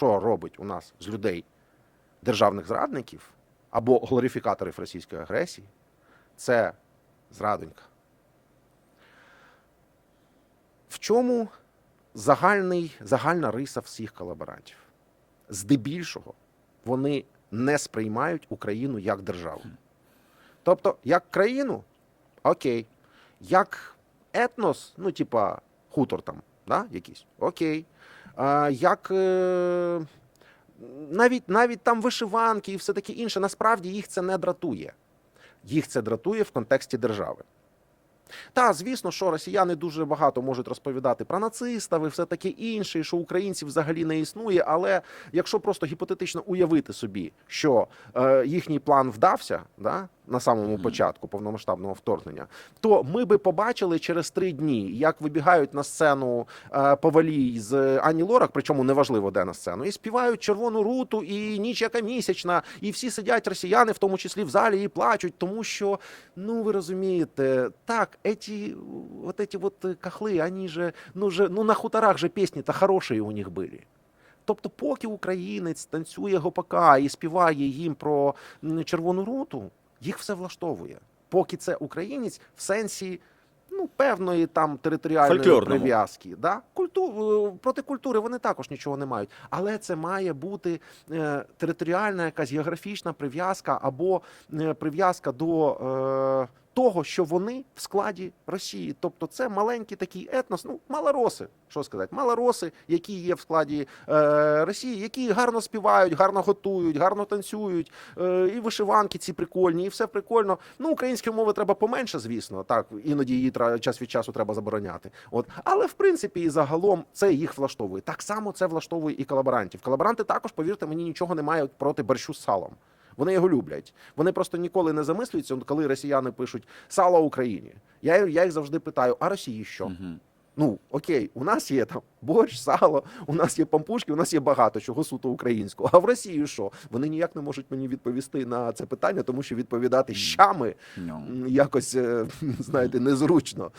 що робить у нас з людей державних зрадників або глорифікаторів російської агресії, це зрадонька. В чому загальний, загальна риса всіх колаборантів? Здебільшого вони не сприймають Україну як державу. Тобто, як країну, окей, як етнос, ну, типа хутор там, да, якийсь, окей. Як е, навіть, навіть там вишиванки і все таке інше, насправді їх це не дратує. Їх це дратує в контексті держави. Та, звісно, що росіяни дуже багато можуть розповідати про нацистів і все таке інше, і що українців взагалі не існує. Але якщо просто гіпотетично уявити собі, що е, їхній план вдався да, на самому Мгм. початку повномасштабного вторгнення, то ми би побачили через три дні, як вибігають на сцену е, Повалій з Ані Лорак, причому неважливо де на сцену, і співають червону руту, і ніч яка місячна, і всі сидять росіяни, в тому числі в залі, і плачуть, тому що ну ви розумієте, так, эти, вот эти вот э, кахли, они же, ну же, ну на хуторах же пісні-то хороші у них були. Тобто, поки українець танцює гопака і співає їм про м, червону руту, їх все влаштовує. Поки це українець в сенсі ну, певної там територіальної прив'язки. Да? Культу... е, Проти культури вони також нічого не мають. Але це має бути е, територіальна якась географічна прив'язка або е, прив'язка до е, того, що вони в складі Росії. Тобто це маленький такий етнос, ну малороси, що сказати, малороси, які є в складі е, Росії, які гарно співають, гарно готують, гарно танцюють, е, і вишиванки ці прикольні, і все прикольно. Ну, української мови треба поменше, звісно. Так, іноді її тра- час від часу треба забороняти. От, але в принципі і загалом це їх влаштовує. Так само це влаштовує і колаборантів. Колаборанти також, повірте мені, нічого не мають проти борщу з салом. Вони його люблять. Вони просто ніколи не замислюються, коли росіяни пишуть сало Україні. Я, я їх завжди питаю: а Росії що? Мгм. Ну окей, у нас є там борщ, сало, у нас є пампушки, у нас є багато чого суто українського. А в Росії що? Вони ніяк не можуть мені відповісти на це питання, тому що відповідати щами якось е, знаєте незручно.